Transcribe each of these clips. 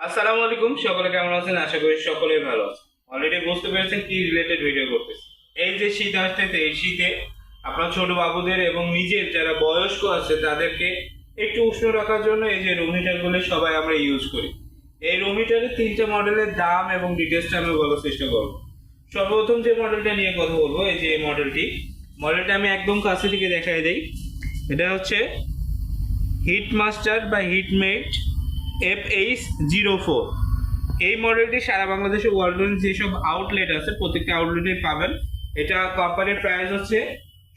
আসসালামু আলাইকুম, সকলে কেমন আছেন? আশা করি সকলেই ভালো অলরেডি বুঝতে পেরেছেন কি রিলেটেড ভিডিও করতেছি। এই যে শীত আসতেছে, এই শীতে আপনার ছোট বাবুদের এবং নিজের যারা বয়স্ক আছে, তাদেরকে একটু উষ্ণ রাখার জন্য এই যে রুম হিটারগুলো সবাই আমরা ইউজ করি। এই রুম হিটারের তিনটে মডেলের দাম এবং ডিটেলসটা আমি বলার চেষ্টা করব। সর্বপ্রথম যে মডেলটা নিয়ে কথা বলব, এই যে মডেলটি মডেলটা আমি একদম কাছে থেকে দেখাই দিই। এটা হচ্ছে হিট মাস্টার বা heatmate F H zero four এই মডেলটি সারা বাংলাদেশে ওয়ার্ল্ডের যেসব আউটলেট আছে, প্রত্যেকটা আউটলেটে পাবেন। এটা কোম্পানির প্রাইস হচ্ছে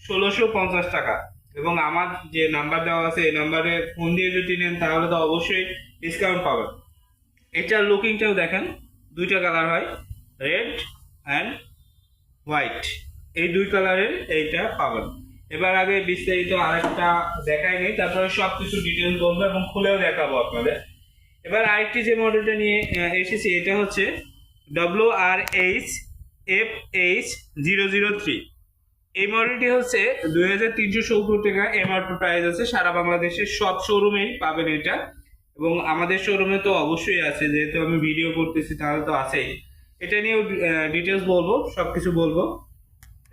ষোলোশো পঞ্চাশ টাকা। এবং আমার যে নাম্বার দেওয়া আছে, এই নাম্বারে ফোন দিয়ে যদি নেন, তাহলে তো অবশ্যই ডিসকাউন্ট পাবেন। এটার লুকিংটাও দেখেন, দুইটা কালার হয় রেড অ্যান্ড হোয়াইট এই দুই কালারের এইটা পাবেন। এবার আগে বিস্তারিত আরেকটা দেখাই নেই, তারপরে সব কিছু ডিটেলস বলব এবং খুলেও দেখাবো আপনাদের। এবার আরেকটি যে মডেলটা নিয়ে এসেছি, এটা হচ্ছে W R H F H zero zero three এই মডেলটি হচ্ছে দুই হাজার তিনশো সত্তর টাকা এমআরপি প্রাইস আছে। সারা বাংলাদেশের সব শোরুমেই পাবেন এটা। এবং আমাদের শোরুমে তো অবশ্যই আছে, যেহেতু আমি ভিডিও করতেছি, তাহলে তো আছেই। এটা নিয়েও ডিটেলস বলব সব কিছু বলব।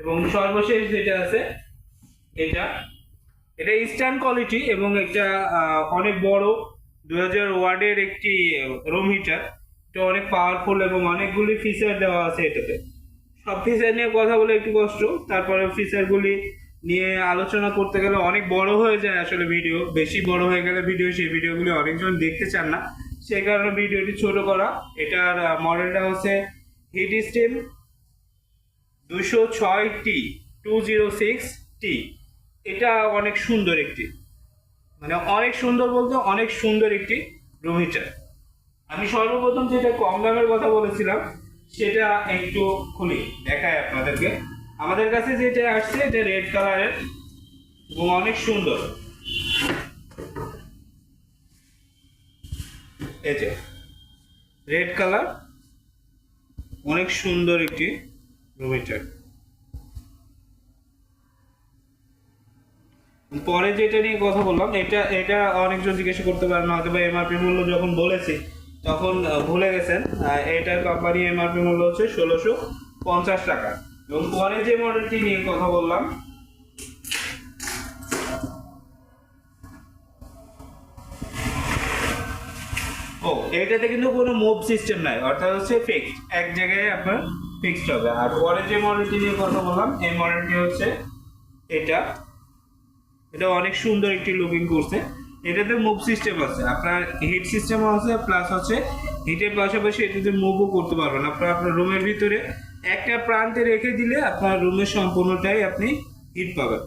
এবং সর্বশেষ যেটা আছে, এটা। এটা ইস্টার্ন কোয়ালিটি এবং এটা অনেক বড় দু হাজার ওয়ার্ডের একটি রুম হিটার এটা অনেক পাওয়ারফুল এবং অনেকগুলি ফিচার দেওয়া আছে এটাতে। সব ফিচার নিয়ে কথা বলে একটু কষ্ট। তারপরে ফিচারগুলি নিয়ে আলোচনা করতে গেলে অনেক বড় হয়ে যায় আসলে ভিডিও বেশি বড় হয়ে গেলে ভিডিও সেই ভিডিওগুলি অনেকজন দেখতে চান না। সেই কারণে ভিডিওটি ছোট করা। এটার মডেলটা হচ্ছে হিট স্টিম দুশো ছয় T two zero six T এটা অনেক সুন্দর একটি। মানে অনেক সুন্দর বলতে অনেক সুন্দর একটি রুম হিটার আমি সর্বপ্রথম যেটা কম দামের কথা বলেছিলাম, সেটা একটু খুলি, দেখাই আপনাদেরকে। আমাদের কাছে যেটা আসছে, এটা রেড কালারের এবং অনেক সুন্দর। এই যে রেড কালার অনেক সুন্দর একটি রুম হিটার পরে যেটা নিয়ে কথা বললাম, এটা এটা অনেকজন জিজ্ঞাসা করতে পারেন হয়তো বা এমআরপি মূল্য যখন বলেছি, তখন ভুলে গেছেন এটার কোম্পানি এমআরপি মূল্য হচ্ছে ষোলোশো পঞ্চাশ টাকা। এবং পরে যে মডেলটি নিয়ে কথা বললাম, ও, এটাতে কিন্তু কোনো মুভ সিস্টেম নাই, অর্থাৎ হচ্ছে ফিক্সড এক জায়গায় আপনার ফিক্সড হবে। আর পরে যে মডেলটি নিয়ে কথা বললাম, এই মডেলটি হচ্ছে এটা। এটা অনেক সুন্দর একটি লুকিং করছে। এটাতে মুভ সিস্টেম আছে। আপনার হিট সিস্টেমও আছে প্লাস হচ্ছে হিটের পাশাপাশি এটাতে মুভও করতে পারবেন। আপনার আপনার রুমের ভিতরে একটা প্রান্তে রেখে দিলে আপনার রুমের সম্পূর্ণটাই আপনি হিট পাবেন।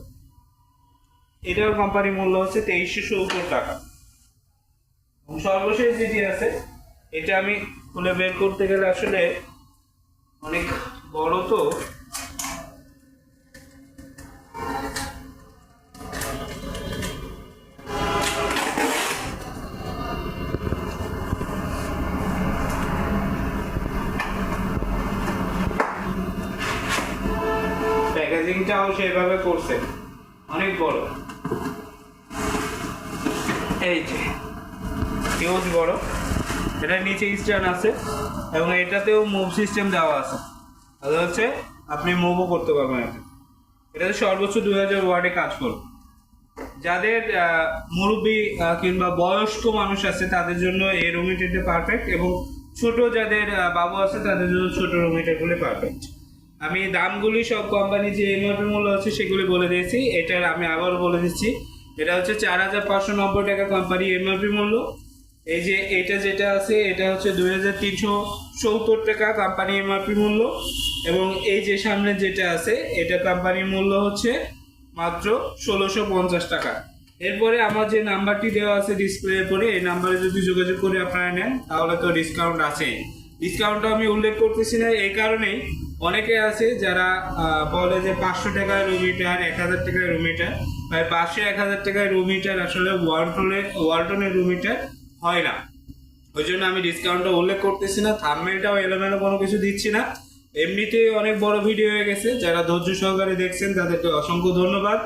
এটার কোম্পানি মূল্য হচ্ছে তেইশশো সত্তর টাকা। সর্বশেষ যেটি আছে, এটা আমি খুলে বের করতে গেলে আসলে অনেক প্যাকেজিংটাও সেভাবে করছে। অনেক বড়। এই যে হিউজ বড়। এটা নিচে স্ট্যান্ড আছে এবং এটাতেও মুভ সিস্টেম দেওয়া আছে। അത് হচ্ছে আপনি মুভও করতে পারবেন এটা এটাতে সর্বোচ্চ দুই হাজার ওয়ার্ডে কাজ করবে। যাদের মুরব্বী কিংবা বয়স্ক মানুষ আছে, তাদের জন্য এই রুম পারফেক্ট এবং ছোট যাদের বাবু আছে, তাদের জন্য ছোট রুম হিটারগুলি পারফেক্ট আমি দামগুলি সব কোম্পানি যে এমআরপি মূল্য আছে সেগুলি বলে দিয়েছি। এটার আমি আবার বলে দিচ্ছি। এটা হচ্ছে চার হাজার পাঁচশো নব্বই টাকা কোম্পানি এমআরপি মূল্য। এই যে এটা যেটা আছে, এটা হচ্ছে দুই হাজার তিনশো সত্তর টাকা কোম্পানি এমআরপি মূল্য। এবং এই যে সামনে যেটা আছে, এটা কোম্পানির মূল্য হচ্ছে মাত্র ষোলোশো পঞ্চাশ টাকা। এরপরে আমার যে নাম্বারটি দেওয়া আছে ডিসপ্লে পরে এই নাম্বারে যদি যোগাযোগ করে আপনারা নেন, তাহলে তো ডিসকাউন্ট আছেই। ডিসকাউন্টটা আমি উল্লেখ করতেছি না, এই কারণেই অনেকে আছে যারা বলে যে পাঁচশো টাকায় রুম হিটার এক হাজার টাকায় রুম হিটার ভাই, পাঁচশো, এক হাজার টাকায় রুম হিটার আসলে ওয়ালটনের ওয়ালটনের রুম হিটার হয় না। ওই জন্য আমি ডিসকাউন্টটা উল্লেখ করতেছি না থামমেলটাও এলোমেলো কোনো কিছু দিচ্ছি না। এমনিতেই অনেক বড় ভিডিও হয়ে গেছে, যারা ধৈর্য সহকারে দেখছেন, তাদেরকে অসংখ্য ধন্যবাদ।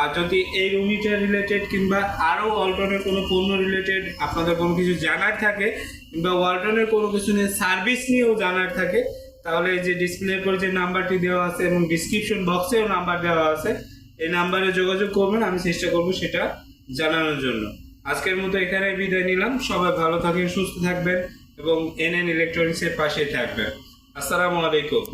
আর যদি এই রুম হিটার রিলেটেড কিংবা আরও অল্টনের কোনো পণ্য রিলেটেড আপনাদের কোনো কিছু জানার থাকে, কিংবা ওয়ালটনের কোনো কিছু নিয়ে সার্ভিস নিয়েও জানার থাকে তাহলে এই যে ডিসপ্লের পর যে নাম্বারটি দেওয়া আছে এবং ডিসক্রিপশন বক্সেও নাম্বার দেওয়া আছে, এই নাম্বারে যোগাযোগ করবেন, আমি চেষ্টা করব সেটা জানানোর জন্য। আজকের মতো এখানে বিদায় নিলাম। সবাই ভালো থাকেন, সুস্থ থাকবেন এবং এন এন ইলেকট্রনিক্সের পাশে থাকবেন। আসসালামু আলাইকুম।